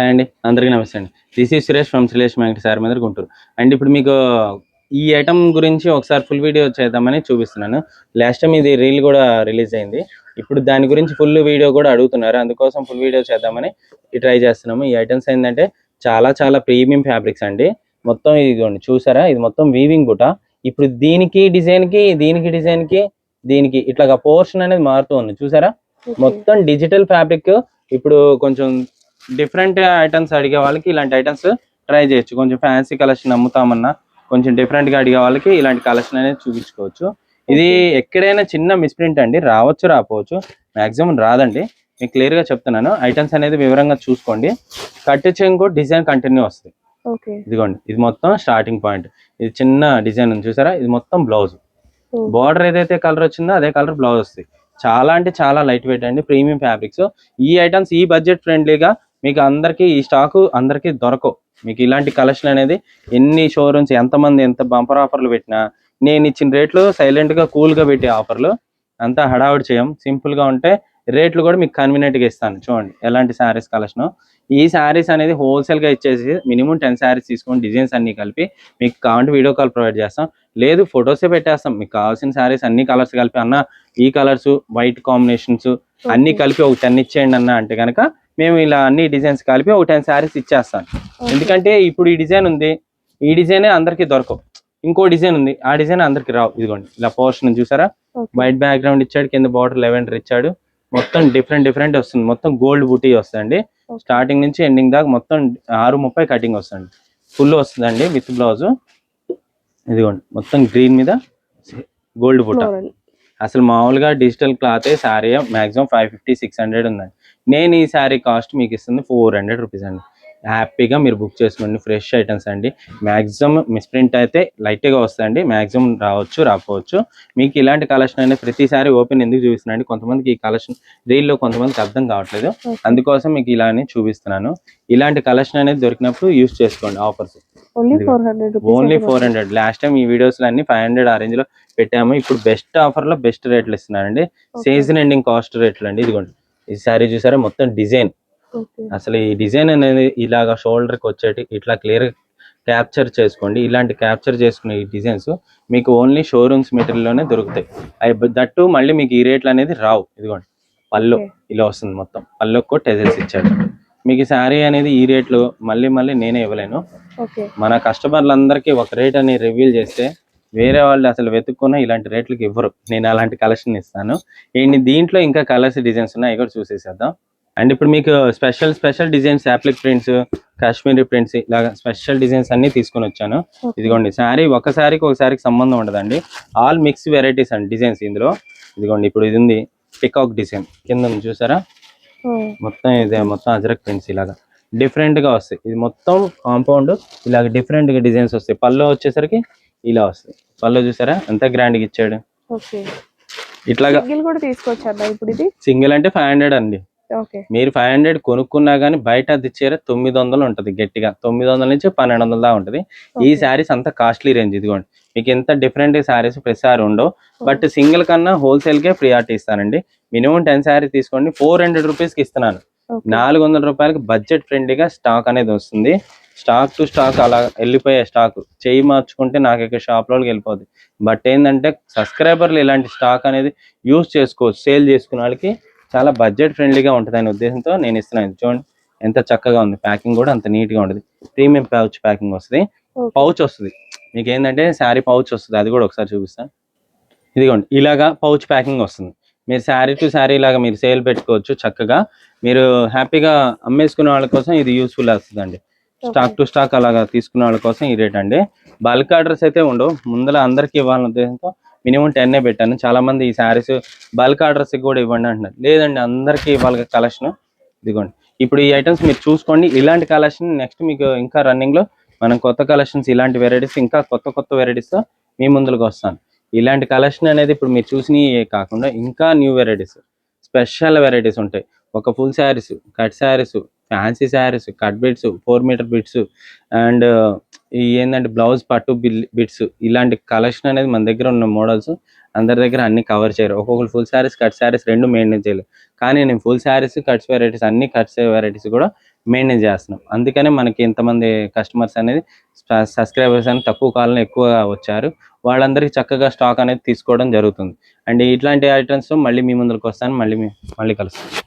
Hi అండి. అందరికీ నమస్తే అండి. దిస్ ఈ సురేష్ ఫ్రమ్ సురేష్ మ్యాంగటి సార్ మీద గుంటూరు. అండ్ ఇప్పుడు మీకు ఈ ఐటమ్ గురించి ఒకసారి ఫుల్ వీడియో చేద్దామని చూపిస్తున్నాను. లాస్ట్ టైం ఇది రీల్ కూడా రిలీజ్ అయింది. ఇప్పుడు దాని గురించి ఫుల్ వీడియో కూడా అడుగుతున్నారు. అందుకోసం ఫుల్ వీడియో చేద్దామని ట్రై చేస్తున్నాము. ఈ ఐటమ్స్ ఏంటంటే చాలా చాలా ప్రీమియం ఫ్యాబ్రిక్స్ అండి. మొత్తం ఇదిగోండి చూసారా? ఇది మొత్తం వీవింగ్ గుట ఇప్పుడు దీనికి డిజైన్కి దీనికి డిజైన్కి దీనికి ఇట్లాగా పోర్షన్ అనేది మారుతూ ఉంది. చూసారా? మొత్తం డిజిటల్ ఫ్యాబ్రిక్ ఇప్పుడు కొంచెం డిఫరెంట్ ఐటమ్స్ అడిగే వాళ్ళకి ఇలాంటి ఐటమ్స్ ట్రై చేయొచ్చు. కొంచెం ఫ్యాన్సీ కలెక్షన్ అమ్ముతామన్నా కొంచెం డిఫరెంట్గా అడిగే వాళ్ళకి ఇలాంటి కలెక్షన్ అనేది చూపించుకోవచ్చు. ఇది ఎక్కడైనా చిన్న మిస్ప్రింట్ అండి. రావచ్చు రాకపోవచ్చు. మాక్సిమం రాదండి. మీకు క్లియర్గా చెప్తున్నాను. ఐటమ్స్ అనేది వివరంగా చూసుకోండి. కట్ చెంగు డిజైన్ కంటిన్యూ వస్తుంది ఓకే ఇదిగోండి. ఇది మొత్తం స్టార్టింగ్ పాయింట్ ఇది చిన్న డిజైన్ ఉంది చూసారా? ఇది మొత్తం బ్లౌజ్ బార్డర్ ఏదైతే కలర్ వచ్చిందో అదే కలర్ బ్లౌజ్ వస్తుంది చాలా అంటే చాలా లైట్ వెయిట్ అండి. ప్రీమియం ఫ్యాబ్రిక్స్ ఈ ఐటమ్స్ ఈ బడ్జెట్ ఫ్రెండ్లీగా మీకు అందరికి ఈ స్టాక్ అందరికి దొరకవు. మీకు ఇలాంటి కలెక్షన్ అనేది ఎన్ని షోరూమ్స్ ఎంతమంది ఎంత బంపర్ ఆఫర్లు పెట్టినా నేను ఇచ్చిన రేట్లు సైలెంట్గా కూల్గా పెట్టే ఆఫర్లు అంతా హడావుడి చేయం. సింపుల్గా ఉంటే రేట్లు కూడా మీకు కన్వీనియంట్గా ఇస్తాను. చూడండి ఎలాంటి శారీస్ కలెక్షన్ ఈ శారీస్ అనేది హోల్సేల్గా ఇచ్చేసి మినిమం టెన్ శారీస్ తీసుకొని డిజైన్స్ అన్ని కలిపి మీకు కావాలంటే వీడియో కాల్ ప్రొవైడ్ చేస్తాం. లేదు ఫొటోసే పెట్టేస్తాం. మీకు కావాల్సిన శారీస్ అన్ని కలర్స్ కలిపి అన్న ఈ కలర్స్ వైట్ కాంబినేషన్స్ అన్ని కలిపి ఒక టెన్ ఇచ్చేయండి అన్న అంటే కనుక మేము ఇలా అన్ని డిజైన్స్ కలిపి ఒక టెన్ శారీస్ ఇచ్చేస్తాం ఎందుకంటే ఇప్పుడు ఈ డిజైన్ ఉంది ఈ డిజైన్ అందరికి దొరకవు. ఇంకో డిజైన్ ఉంది ఆ డిజైన్ అందరికి రావు. ఇదిగోండి ఇలా పోర్షన్ చూసారా? వైట్ బ్యాక్గ్రౌండ్ ఇచ్చాడు కింద బార్డర్ లెవెండర్ ఇచ్చాడు. మొత్తం డిఫరెంట్ డిఫరెంట్ వస్తుంది. మొత్తం గోల్డ్ బూటీ వస్తుందండి. స్టార్టింగ్ నుంచి ఎండింగ్ దాకా మొత్తం ఆరు ముప్పై కటింగ్ వస్తుంది ఫుల్ వస్తుందండి విత్ బ్లౌజ్ ఇదిగోండి మొత్తం గ్రీన్ మీద గోల్డ్ బుట్ట అసలు మామూలుగా digital cloth sari maximum five fifty six hundred ఉందండి. నేను ఈ శారీ కాస్ట్ మీకు ఇస్తుంది ఫోర్ హండ్రెడ్ రూపీస్ అండి. హ్యాపీగా మీరు బుక్ చేసుకోండి ఫ్రెష్ ఐటమ్స్ అండి. మాక్సిమం మిస్ప్రింట్ అయితే లైట్గా వస్తాయండి. మాక్సిమం రావచ్చు రాకపోవచ్చు. మీకు ఇలాంటి కలెక్షన్ అనేది ప్రతిసారి ఓపెన్ ఎందుకు చూపిస్తున్నాను కొంతమందికి ఈ కలెక్షన్ రీల్లో కొంతమందికి అర్థం కావట్లేదు. అందుకోసం మీకు ఇలానే చూపిస్తున్నాను. ఇలాంటి కలెక్షన్ అనేది దొరికినప్పుడు యూస్ చేసుకోండి offers. Only. Four hundred last time ఈ వీడియోస్ అన్ని ఫైవ్ హండ్రెడ్ ఆ రేంజ్లో పెట్టాము. ఇప్పుడు బెస్ట్ ఆఫర్లో బెస్ట్ రేట్లు ఇస్తున్నారండి సీజన్ ఎండింగ్ కాస్ట్ రేట్లు అండి. ఇదిగోండి. ఈ సారీ చూసారా? మొత్తం డిజైన్ అసలు ఈ డిజైన్ అనేది ఇలాగా షోల్డర్కి వచ్చేటి ఇట్లా క్లియర్ క్యాప్చర్ చేసుకోండి. ఇలాంటి క్యాప్చర్ చేసుకునే ఈ డిజైన్స్ మీకు ఓన్లీ షోరూమ్స్ మెటీరియల్లోనే దొరుకుతాయి. అవి దట్టు మళ్ళీ మీకు ఈ రేట్లు అనేది రావు. ఇదిగోండి. పళ్ళు. ఇలా వస్తుంది మొత్తం. పళ్ళొక్కో టెజల్స్ ఇచ్చాడు మీకు శారీ అనేది ఈ రేట్లు మళ్ళీ మళ్ళీ నేనే ఇవ్వలేను. మన కస్టమర్లందరికీ ఒక రేట్ అని రివీల్ చేస్తే వేరే వాళ్ళు అసలు వెతుక్కున్న ఇలాంటి రేట్లకి ఇవ్వరు. నేను అలాంటి కలెక్షన్ ఇస్తాను. ఏంటి దీంట్లో ఇంకా కలర్స్ డిజైన్స్ ఉన్నాయి. కూడా చూసేసేద్దాం. అండ్ ఇప్పుడు మీకు special special designs applique prints Kashmiri prints ఇలాగా స్పెషల్ డిజైన్స్ అన్ని తీసుకొని వచ్చాను. ఇదిగోండి శారీ ఒక శారీకి ఒక శారీకి సంబంధం ఉండదండి. ఆల్ మిక్స్ వెరైటీస్ అండి డిజైన్స్ ఇందులో. ఇదిగోండి ఇప్పుడు ఇది ఉంది పికాక్ డిజైన్. కింద చూసారా? మొత్తం ఇదే మొత్తం అజరక్ ప్రింట్స్ ఇలాగా. డిఫరెంట్గా వస్తాయి. ఇది మొత్తం కాంపౌండ్ ఇలాగ డిఫరెంట్గా డిజైన్స్ వస్తాయి. పళ్ళు వచ్చేసరికి ఇలా వస్తాయి. పళ్ళు చూసారా? ఎంత గ్రాండ్గా ఇచ్చాడు ఇట్లాగా సింగిల్ కూడా తీసుకోవచ్చా ఇప్పుడు ఇది? సింగిల్ అంటే ఫైవ్ హండ్రెడ్ అండి. మీరు ఫైవ్ హండ్రెడ్ కొనుక్కున్నా గానీ బయట అది చీర తొమ్మిది వందలు ఉంటది గట్టిగా. తొమ్మిది వందల నుంచి పన్నెండు వందల దాకా ఉంటది. ఈ శారీస్ అంత కాస్ట్లీ రేంజ్ ఇదిగోండి. మీకు ఎంత డిఫరెంట్ శారీస్ ప్రతిసారి ఉండవు. బట్ సింగిల్ కన్నా హోల్సేల్ కే ప్రియారిటీ ఇస్తానండి. మినిమం టెన్ శారీ తీసుకోండి. ఫోర్ హండ్రెడ్ రూపీస్కి ఇస్తున్నాను. నాలుగు వందల రూపాయలకి బడ్జెట్ ఫ్రెండ్లీగా స్టాక్ అనేది వస్తుంది. స్టాక్ టు స్టాక్ అలా వెళ్ళిపోయే స్టాక్. చేయి మార్చుకుంటే నాకు ఇక్కడ షాప్లోకి వెళ్ళిపోద్ది. బట్ ఏంటంటే సబ్స్క్రైబర్లు ఇలాంటి స్టాక్ అనేది యూస్ చేసుకోవచ్చు సేల్ చేసుకునే వాళ్ళకి చాలా బడ్జెట్ ఫ్రెండ్లీగా ఉంటుంది అనే ఉద్దేశంతో నేను ఇస్తున్నాను. చూడండి. ఎంత చక్కగా ఉంది. ప్యాకింగ్ కూడా అంత నీట్గా ఉంటుంది. ప్రీమియం పౌచ్ ప్యాకింగ్ వస్తుంది. పౌచ్ వస్తుంది. మీకు ఏంటంటే శారీ పౌచ్ వస్తుంది. అది కూడా ఒకసారి చూపిస్తాను ఇదిగోండి. ఇలాగా పౌచ్ ప్యాకింగ్ వస్తుంది. మీరు శారీ టు శారీ లాగా మీరు సేల్ పెట్టుకోవచ్చు చక్కగా. మీరు హ్యాపీగా అమ్మేసుకునే వాళ్ళ కోసం ఇది యూస్ఫుల్ వస్తుందండి స్టాక్ టు స్టాక్ అలాగా తీసుకునే వాళ్ళ కోసం ఈ రేట్ అండి. బల్క్ ఆర్డర్స్ అయితే ఉండవు. ముందర అందరికి ఇవ్వాలనే ఉద్దేశంతో మినిమం టెన్ పెట్టాను. చాలా మంది ఈ శారీస్ బల్క్ ఆర్డర్స్ కూడా ఇవ్వండి అంటున్నారు. లేదండి అందరికీ ఇవ్వాలి కలెక్షన్ ఇదిగోండి. ఇప్పుడు ఈ ఐటమ్స్ మీరు చూసుకోండి. ఇలాంటి కలెక్షన్ నెక్స్ట్ మీకు ఇంకా రన్నింగ్లో మనం కొత్త కలెక్షన్స్ ఇలాంటి వెరైటీస్ ఇంకా కొత్త కొత్త వెరైటీస్తో మీ ముందుకు వస్తాను. ఇలాంటి కలెక్షన్ అనేది ఇప్పుడు మీరు చూసినవి కాకుండా ఇంకా న్యూ వెరైటీస్ స్పెషల్ వెరైటీస్ ఉంటాయి. ఒక full saris cut saris fancy saris cut bits four metre bits and ఈ ఏంటంటే బ్లౌజ్ పట్టు బిల్ బిట్స్ ఇలాంటి కలెక్షన్ అనేది మన దగ్గర ఉన్న మోడల్స్ అందరి దగ్గర అన్ని కవర్ చేయరు. ఒక్కొక్కరు ఫుల్ శారీస్ కట్ శారీస్ రెండు మెయింటైన్ చేయలేదు కానీ నేను ఫుల్ శారీస్ కట్స్ వెరైటీస్ అన్ని కట్స్ వెరైటీస్ కూడా మెయింటైన్ చేస్తున్నాం. అందుకనే మనకి ఇంతమంది కస్టమర్స్ అనేది సబ్స్క్రైబర్స్ అనేది తక్కువ కాలంలో ఎక్కువ వచ్చారు. వాళ్ళందరికీ చక్కగా స్టాక్ అనేది తీసుకోవడం జరుగుతుంది. అండ్ ఇట్లాంటి ఐటమ్స్ మళ్ళీ మీ ముందుకు వస్తాను. మళ్ళీ మళ్ళీ కలుస్తాను.